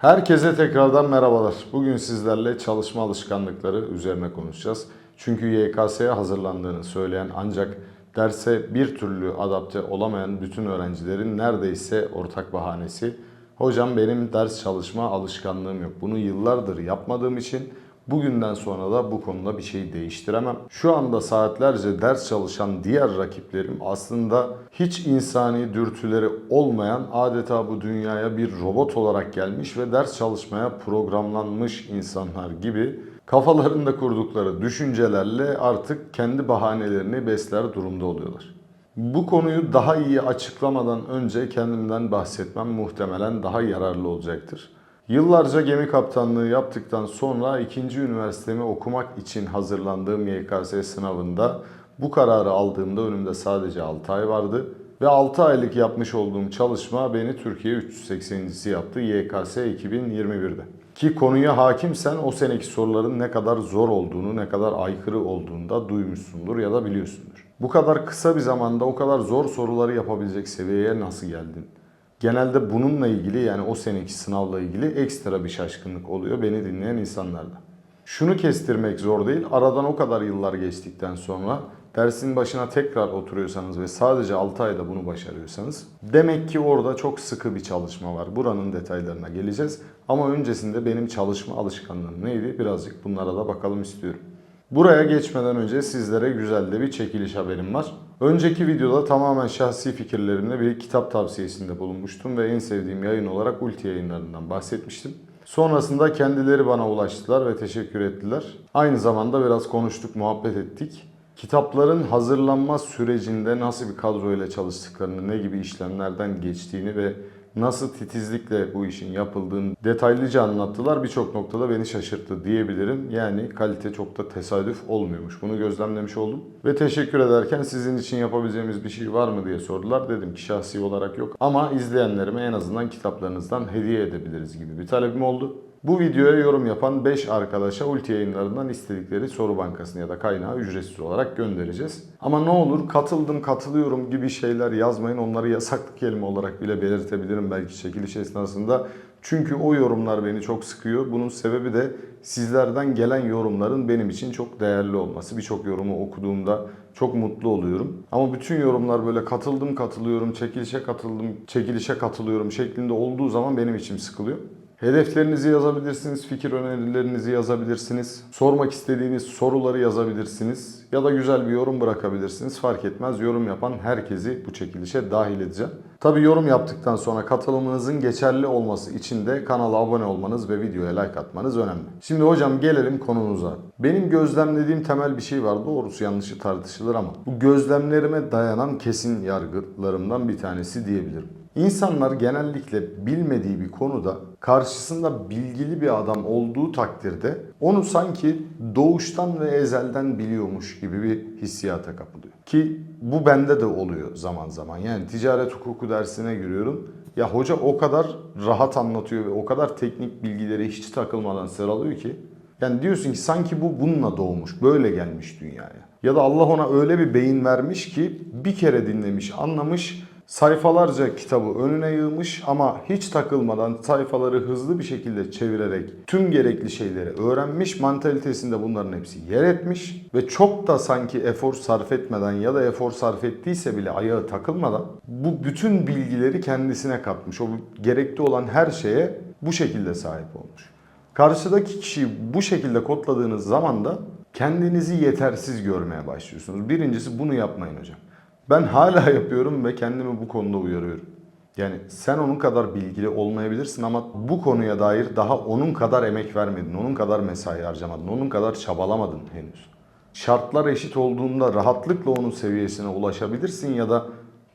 Herkese tekrardan merhabalar. Bugün sizlerle çalışma alışkanlıkları üzerine konuşacağız. Çünkü YKS'ye hazırlandığını söyleyen ancak derse bir türlü adapte olamayan bütün öğrencilerin neredeyse ortak bahanesi Hocam benim ders çalışma alışkanlığım yok. Bunu yıllardır yapmadığım için bugünden sonra da bu konuda bir şey değiştiremem. Şu anda saatlerce ders çalışan diğer rakiplerim aslında hiç insani dürtüleri olmayan adeta bu dünyaya bir robot olarak gelmiş ve ders çalışmaya programlanmış insanlar gibi kafalarında kurdukları düşüncelerle artık kendi bahanelerini besler durumda oluyorlar. Bu konuyu daha iyi açıklamadan önce kendimden bahsetmem muhtemelen daha yararlı olacaktır. Yıllarca gemi kaptanlığı yaptıktan sonra ikinci üniversitemi okumak için hazırlandığım YKS sınavında bu kararı aldığımda önümde sadece 6 ay vardı. Ve 6 aylık yapmış olduğum çalışma beni Türkiye 380.si yaptı YKS 2021'de. Ki konuya hakimsen o seneki soruların ne kadar zor olduğunu, ne kadar aykırı olduğunu da duymuşsundur ya da biliyorsundur. Bu kadar kısa bir zamanda o kadar zor soruları yapabilecek seviyeye nasıl geldin? Genelde bununla ilgili yani o seneki sınavla ilgili ekstra bir şaşkınlık oluyor beni dinleyen insanlarda. Şunu kestirmek zor değil. Aradan o kadar yıllar geçtikten sonra dersin başına tekrar oturuyorsanız ve sadece 6 ayda bunu başarıyorsanız demek ki orada çok sıkı bir çalışma var. Buranın detaylarına geleceğiz. Ama öncesinde benim çalışma alışkanlığım neydi? Birazcık bunlara da bakalım istiyorum. Buraya geçmeden önce sizlere güzel de bir çekiliş haberim var. Önceki videoda tamamen şahsi fikirlerimle bir kitap tavsiyesinde bulunmuştum ve en sevdiğim yayın olarak Ulti yayınlarından bahsetmiştim. Sonrasında kendileri bana ulaştılar ve teşekkür ettiler. Aynı zamanda biraz konuştuk, muhabbet ettik. Kitapların hazırlanma sürecinde nasıl bir kadroyla çalıştıklarını, ne gibi işlemlerden geçtiğini ve nasıl titizlikle bu işin yapıldığını detaylıca anlattılar. Birçok noktada beni şaşırttı diyebilirim. Yani kalite çok da tesadüf olmuyormuş. Bunu gözlemlemiş oldum. Ve teşekkür ederken sizin için yapabileceğimiz bir şey var mı diye sordular. Dedim ki şahsi olarak yok. Ama izleyenlerime en azından kitaplarınızdan hediye edebiliriz gibi bir talebim oldu. Bu videoya yorum yapan 5 arkadaşa Ulti yayınlarından istedikleri soru bankasını ya da kaynağı ücretsiz olarak göndereceğiz. Ama ne olur katıldım, katılıyorum gibi şeyler yazmayın. Onları yasaklı kelime olarak bile belirtebilirim belki çekiliş esnasında. Çünkü o yorumlar beni çok sıkıyor. Bunun sebebi de sizlerden gelen yorumların benim için çok değerli olması. Birçok yorumu okuduğumda çok mutlu oluyorum. Ama bütün yorumlar böyle katıldım, katılıyorum, çekilişe katıldım, çekilişe katılıyorum şeklinde olduğu zaman benim içim sıkılıyor. Hedeflerinizi yazabilirsiniz, fikir önerilerinizi yazabilirsiniz. Sormak istediğiniz soruları yazabilirsiniz. Ya da güzel bir yorum bırakabilirsiniz. Fark etmez yorum yapan herkesi bu çekilişe dahil edeceğim. Tabi yorum yaptıktan sonra katılımınızın geçerli olması için de kanala abone olmanız ve videoya like atmanız önemli. Şimdi hocam gelelim konumuza. Benim gözlemlediğim temel bir şey var. Doğrusu yanlışı tartışılır ama bu gözlemlerime dayanan kesin yargılarımdan bir tanesi diyebilirim. İnsanlar genellikle bilmediği bir konuda karşısında bilgili bir adam olduğu takdirde onu sanki doğuştan ve ezelden biliyormuş gibi bir hissiyata kapılıyor. Ki bu bende de oluyor zaman zaman. Yani ticaret hukuku dersine giriyorum. Ya hoca o kadar rahat anlatıyor ve o kadar teknik bilgileri hiç takılmadan sıralıyor ki yani diyorsun ki sanki bu bununla doğmuş, böyle gelmiş dünyaya. Ya da Allah ona öyle bir beyin vermiş ki bir kere dinlemiş, anlamış, sayfalarca kitabı önüne yığmış ama hiç takılmadan sayfaları hızlı bir şekilde çevirerek tüm gerekli şeyleri öğrenmiş. Mantalitesinde bunların hepsi yer etmiş ve çok da sanki efor sarf etmeden ya da efor sarf ettiyse bile ayağı takılmadan bu bütün bilgileri kendisine katmış. O gerekli olan her şeye bu şekilde sahip olmuş. Karşıdaki kişiyi bu şekilde kodladığınız zaman da kendinizi yetersiz görmeye başlıyorsunuz. Birincisi bunu yapmayın hocam. Ben hala yapıyorum ve kendimi bu konuda uyarıyorum. Yani sen onun kadar bilgili olmayabilirsin ama bu konuya dair daha onun kadar emek vermedin, onun kadar mesai harcamadın, onun kadar çabalamadın henüz. Şartlar eşit olduğunda rahatlıkla onun seviyesine ulaşabilirsin ya da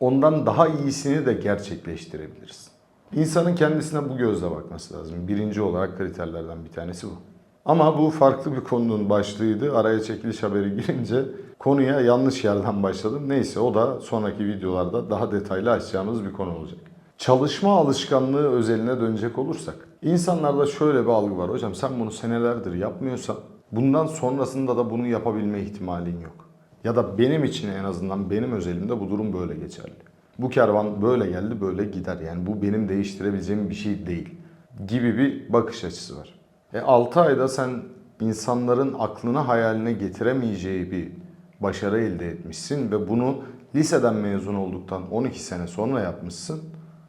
ondan daha iyisini de gerçekleştirebilirsin. İnsanın kendisine bu gözle bakması lazım. Birinci olarak kriterlerden bir tanesi bu. Ama bu farklı bir konunun başlığıydı. Araya çekiliş haberi girince konuya yanlış yerden başladım. Neyse o da sonraki videolarda daha detaylı açacağımız bir konu olacak. Çalışma alışkanlığı özeline dönecek olursak. insanlarda şöyle bir algı var. Hocam sen bunu senelerdir yapmıyorsan bundan sonrasında da bunu yapabilme ihtimalin yok. Ya da benim için en azından benim özelimde bu durum böyle geçerli. Bu kervan böyle geldi böyle gider. Yani bu benim değiştirebileceğim bir şey değil. gibi bir bakış açısı var. E 6 ayda sen insanların aklına hayaline getiremeyeceği bir başarı elde etmişsin ve bunu liseden mezun olduktan 12 sene sonra yapmışsın.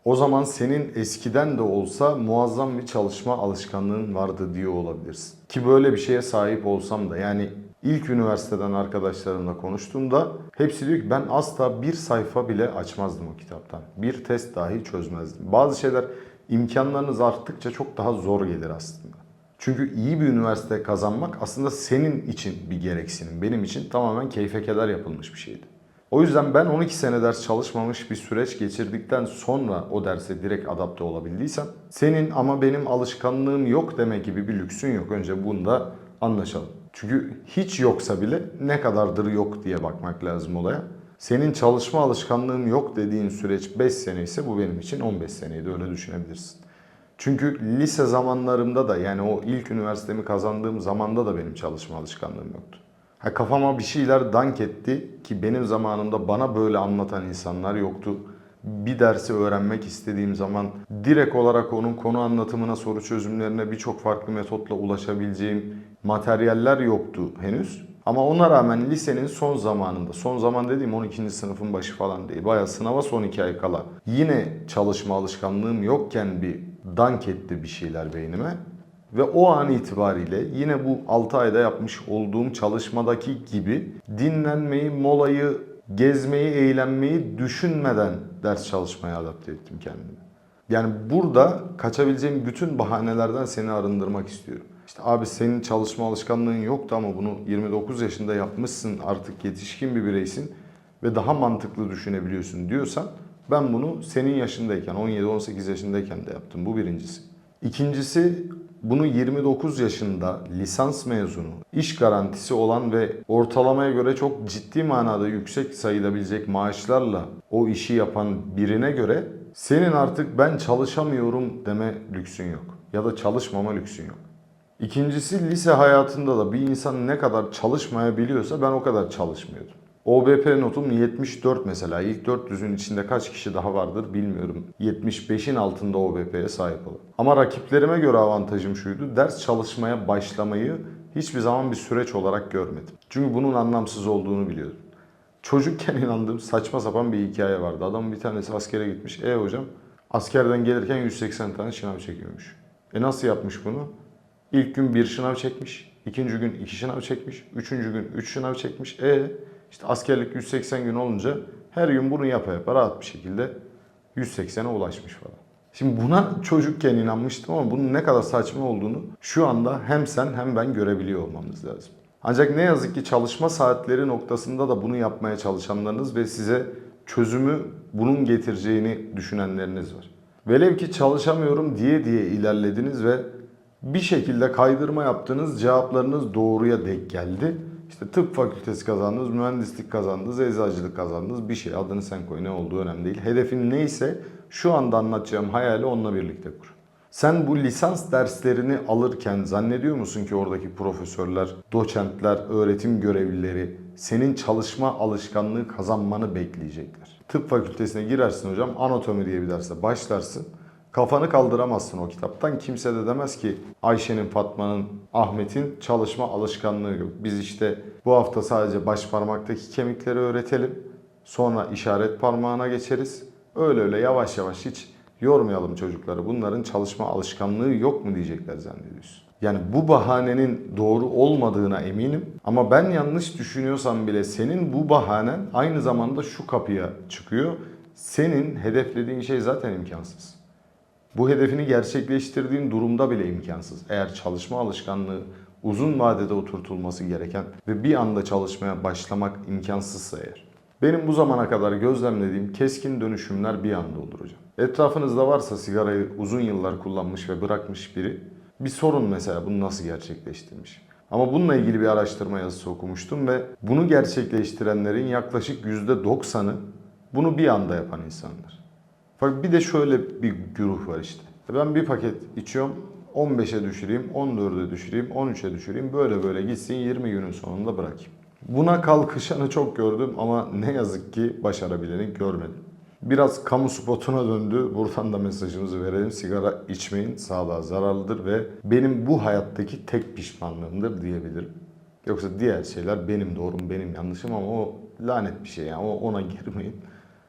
O zaman senin eskiden de olsa muazzam bir çalışma alışkanlığın vardı diyor olabilirsin. Ki böyle bir şeye sahip olsam da yani ilk üniversiteden arkadaşlarımla konuştuğumda hepsi diyor ki ben asla bir sayfa bile açmazdım o kitaptan. Bir test dahi çözmezdim. Bazı şeyler imkanlarınız arttıkça çok daha zor gelir aslında. Çünkü iyi bir üniversite kazanmak aslında senin için bir gereksinim. Benim için tamamen keyfe keder yapılmış bir şeydi. O yüzden ben 12 sene ders çalışmamış bir süreç geçirdikten sonra o derse direkt adapte olabildiysem senin ama benim alışkanlığım yok deme gibi bir lüksün yok. Önce bunda anlaşalım. Çünkü hiç yoksa bile ne kadardır yok diye bakmak lazım olaya. Senin çalışma alışkanlığım yok dediğin süreç 5 sene ise bu benim için 15 seneydi öyle düşünebilirsin. Çünkü lise zamanlarımda da yani o ilk üniversitemi kazandığım zamanda da benim çalışma alışkanlığım yoktu. Ha kafama bir şeyler dank etti ki benim zamanımda bana böyle anlatan insanlar yoktu. Bir dersi öğrenmek istediğim zaman direkt olarak onun konu anlatımına, soru çözümlerine birçok farklı metotla ulaşabileceğim materyaller yoktu henüz. Ama ona rağmen lisenin son zamanında, son zaman dediğim 12. sınıfın başı falan değil, bayağı sınava son 2 ay kala yine çalışma alışkanlığım yokken bir dank etti bir şeyler beynime. Ve o an itibariyle yine bu 6 ayda yapmış olduğum çalışmadaki gibi dinlenmeyi, molayı, gezmeyi, eğlenmeyi düşünmeden ders çalışmaya adapte ettim kendimi. Yani burada kaçabileceğim bütün bahanelerden seni arındırmak istiyorum. İşte abi senin çalışma alışkanlığın yoktu ama bunu 29 yaşında yapmışsın artık yetişkin bir bireysin ve daha mantıklı düşünebiliyorsun diyorsan ben bunu senin yaşındayken 17-18 yaşındayken de yaptım. Bu birincisi. İkincisi bunu 29 yaşında lisans mezunu, iş garantisi olan ve ortalamaya göre çok ciddi manada yüksek sayılabilecek maaşlarla o işi yapan birine göre senin artık ben çalışamıyorum deme lüksün yok. Ya da çalışmama lüksün yok. İkincisi lise hayatında da bir insan ne kadar çalışmayabiliyorsa ben o kadar çalışmıyordum. OBP notum 74 mesela. İlk 400'ün içinde kaç kişi daha vardır bilmiyorum. 75'in altında OBP'ye sahip olan. Ama rakiplerime göre avantajım şuydu. Ders çalışmaya başlamayı hiçbir zaman bir süreç olarak görmedim. Çünkü bunun anlamsız olduğunu biliyordum. Çocukken inandığım saçma sapan bir hikaye vardı. Adamın bir tanesi askere gitmiş. E hocam askerden gelirken 180 tane şınav çekiyormuş. E nasıl yapmış bunu? İlk gün bir şınav çekmiş. ikinci gün iki şınav çekmiş. Üçüncü gün üç şınav çekmiş. E işte askerlik 180 gün olunca her gün bunu yapa yapa rahat bir şekilde 180'e ulaşmış falan. Şimdi buna çocukken inanmıştım ama bunun ne kadar saçma olduğunu şu anda hem sen hem ben görebiliyor olmamız lazım. Ancak ne yazık ki çalışma saatleri noktasında da bunu yapmaya çalışanlarınız ve size çözümü bunun getireceğini düşünenleriniz var. Velev ki çalışamıyorum diye diye ilerlediniz ve bir şekilde kaydırma yaptınız, cevaplarınız doğruya denk geldi. İşte tıp fakültesi kazandınız, mühendislik kazandınız, eczacılık kazandınız. Bir şey adını sen koy ne olduğu önemli değil. Hedefin neyse şu anda anlatacağım hayali onunla birlikte kur. Sen bu lisans derslerini alırken zannediyor musun ki oradaki profesörler, doçentler, öğretim görevlileri senin çalışma alışkanlığı kazanmanı bekleyecekler? Tıp fakültesine girersin hocam, anatomi diye bir derse başlarsın. Kafanı kaldıramazsın o kitaptan. Kimse de demez ki Ayşe'nin, Fatma'nın, Ahmet'in çalışma alışkanlığı yok. Biz işte bu hafta sadece baş parmaktaki kemikleri öğretelim. Sonra işaret parmağına geçeriz. Öyle öyle yavaş yavaş hiç yormayalım çocukları. Bunların çalışma alışkanlığı yok mu diyecekler zannediyorsun. Yani bu bahanenin doğru olmadığına eminim. Ama ben yanlış düşünüyorsam bile senin bu bahanen aynı zamanda şu kapıya çıkıyor. Senin hedeflediğin şey zaten imkansız. Bu hedefini gerçekleştirdiğin durumda bile imkansız. Eğer çalışma alışkanlığı uzun vadede oturtulması gereken ve bir anda çalışmaya başlamak imkansızsa eğer. Benim bu zamana kadar gözlemlediğim keskin dönüşümler bir anda olur hocam. Etrafınızda varsa sigarayı uzun yıllar kullanmış ve bırakmış biri bir sorun mesela bunu nasıl gerçekleştirmiş. Ama bununla ilgili bir araştırma yazısı okumuştum ve bunu gerçekleştirenlerin yaklaşık %90'ı bunu bir anda yapan insanlar. Fakat bir de şöyle bir güruh var işte. Ben bir paket içiyorum, 15'e düşüreyim, 14'e düşüreyim, 13'e düşüreyim. Böyle böyle gitsin 20 günün sonunda bırakayım. Buna kalkışanı çok gördüm ama ne yazık ki başarabileni görmedim. Biraz kamu spotuna döndü. Buradan da mesajımızı verelim. Sigara içmeyin. Sağlığa zararlıdır ve benim bu hayattaki tek pişmanlığımdır diyebilirim. Yoksa diğer şeyler benim doğrum, benim yanlışım ama o lanet bir şey yani ona girmeyin.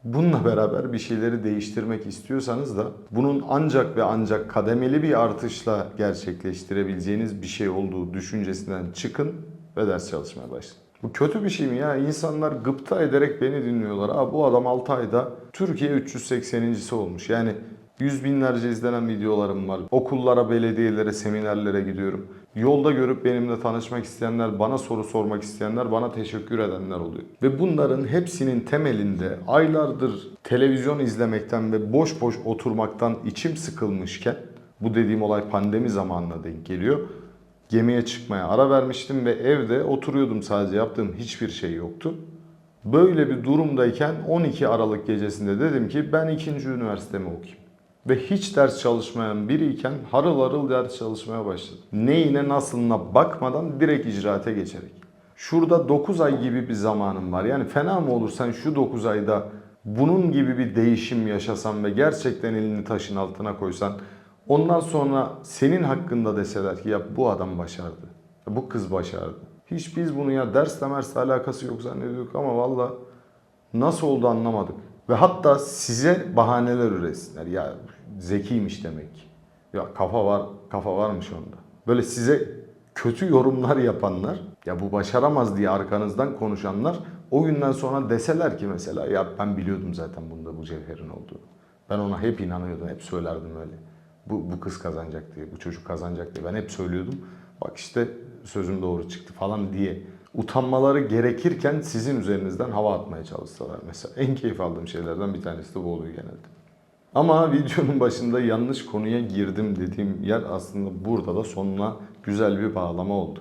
Bununla beraber bir şeyleri değiştirmek istiyorsanız da bunun ancak ve ancak kademeli bir artışla gerçekleştirebileceğiniz bir şey olduğu düşüncesinden çıkın ve ders çalışmaya başlayın. Bu kötü bir şey mi ya? İnsanlar gıpta ederek beni dinliyorlar. Aa bu adam 6 ayda Türkiye 380.si olmuş. Yani yüz binlerce izlenen videolarım var. Okullara, belediyelere, seminerlere gidiyorum. Yolda görüp benimle tanışmak isteyenler, bana soru sormak isteyenler, bana teşekkür edenler oluyor. Ve bunların hepsinin temelinde aylardır televizyon izlemekten ve boş boş oturmaktan içim sıkılmışken bu dediğim olay pandemi zamanına denk geliyor. Gemiye çıkmaya ara vermiştim ve evde oturuyordum sadece yaptığım hiçbir şey yoktu. Böyle bir durumdayken 12 Aralık gecesinde dedim ki ben ikinci üniversitemi okuyayım. Ve hiç ders çalışmayan biriyken harıl harıl ders çalışmaya başladım. Neyine nasılına bakmadan direkt icraate geçerek. Şurada 9 ay gibi bir zamanım var. Yani fena mı olur sen şu 9 ayda bunun gibi bir değişim yaşasan ve gerçekten elini taşın altına koysan ondan sonra senin hakkında deseler ki ya bu adam başardı. ya Bu kız başardı. Hiç biz bunu ya dersle mersle alakası yok zannediyorduk ama valla nasıl oldu anlamadık. Ve hatta size bahaneler üretsinler. Ya zekiymiş demek. Ya kafa var, kafa varmış onda. Böyle size kötü yorumlar yapanlar, ya bu başaramaz diye arkanızdan konuşanlar o günden sonra deseler ki mesela ya ben biliyordum zaten bunda bu cevherin olduğunu. Ben ona hep inanıyordum, hep söylerdim öyle. Bu, bu kız kazanacak diye, bu çocuk kazanacak diye. Ben hep söylüyordum. Bak işte sözüm doğru çıktı falan diye utanmaları gerekirken sizin üzerinizden hava atmaya çalışsalar mesela. En keyif aldığım şeylerden bir tanesi de bu oluyor genelde. Ama videonun başında yanlış konuya girdim dediğim yer aslında burada da sonuna güzel bir bağlama oldu.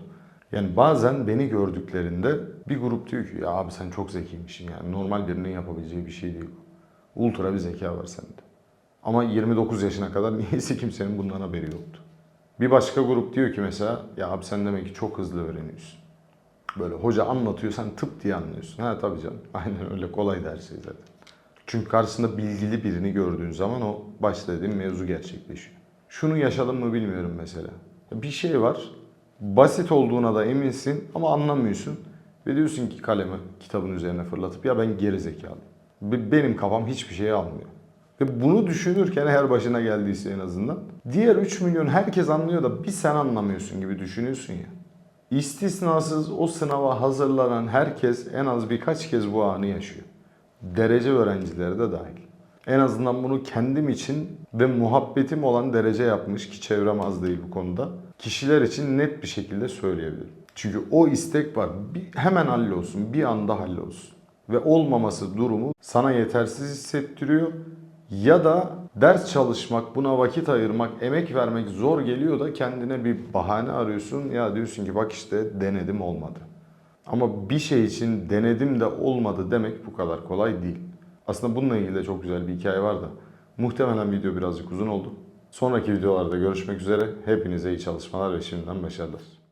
Yani bazen beni gördüklerinde bir grup diyor ki ya abi sen çok zekiymişsin yani normal birinin yapabileceği bir şey değil. Ultra bir zeka var sende. Ama 29 yaşına kadar niyeyse kimsenin bundan haberi yoktu. Bir başka grup diyor ki mesela ya abi sen demek ki çok hızlı öğreniyorsun. Böyle hoca anlatıyor sen tıp diye anlıyorsun. Ha tabii canım aynen öyle kolay da her şey zaten. Çünkü karşısında bilgili birini gördüğün zaman o başta dediğim mevzu gerçekleşiyor. Şunu yaşadım mı bilmiyorum mesela. Bir şey var, basit olduğuna da eminsin ama anlamıyorsun. Ve diyorsun ki kalemi kitabın üzerine fırlatıp ya ben geri zekalıyım. Be- Benim kafam hiçbir şey almıyor. Ve bunu düşünürken eğer başına geldiyse en azından diğer 3 milyon herkes anlıyor da bir sen anlamıyorsun gibi düşünüyorsun ya. İstisnasız o sınava hazırlanan herkes en az birkaç kez bu anı yaşıyor. Derece öğrencileri de dahil. En azından bunu kendim için ve muhabbetim olan derece yapmış ki çevrem az değil bu konuda. Kişiler için net bir şekilde söyleyebilirim. Çünkü o istek var. Bir, hemen hallolsun, bir anda hallolsun. Ve olmaması durumu sana yetersiz hissettiriyor. Ya da ders çalışmak, buna vakit ayırmak, emek vermek zor geliyor da kendine bir bahane arıyorsun. Ya diyorsun ki bak işte denedim olmadı. Ama bir şey için denedim de olmadı demek bu kadar kolay değil. Aslında bununla ilgili de çok güzel bir hikaye var da muhtemelen video birazcık uzun oldu. Sonraki videolarda görüşmek üzere. Hepinize iyi çalışmalar ve şimdiden başarılar.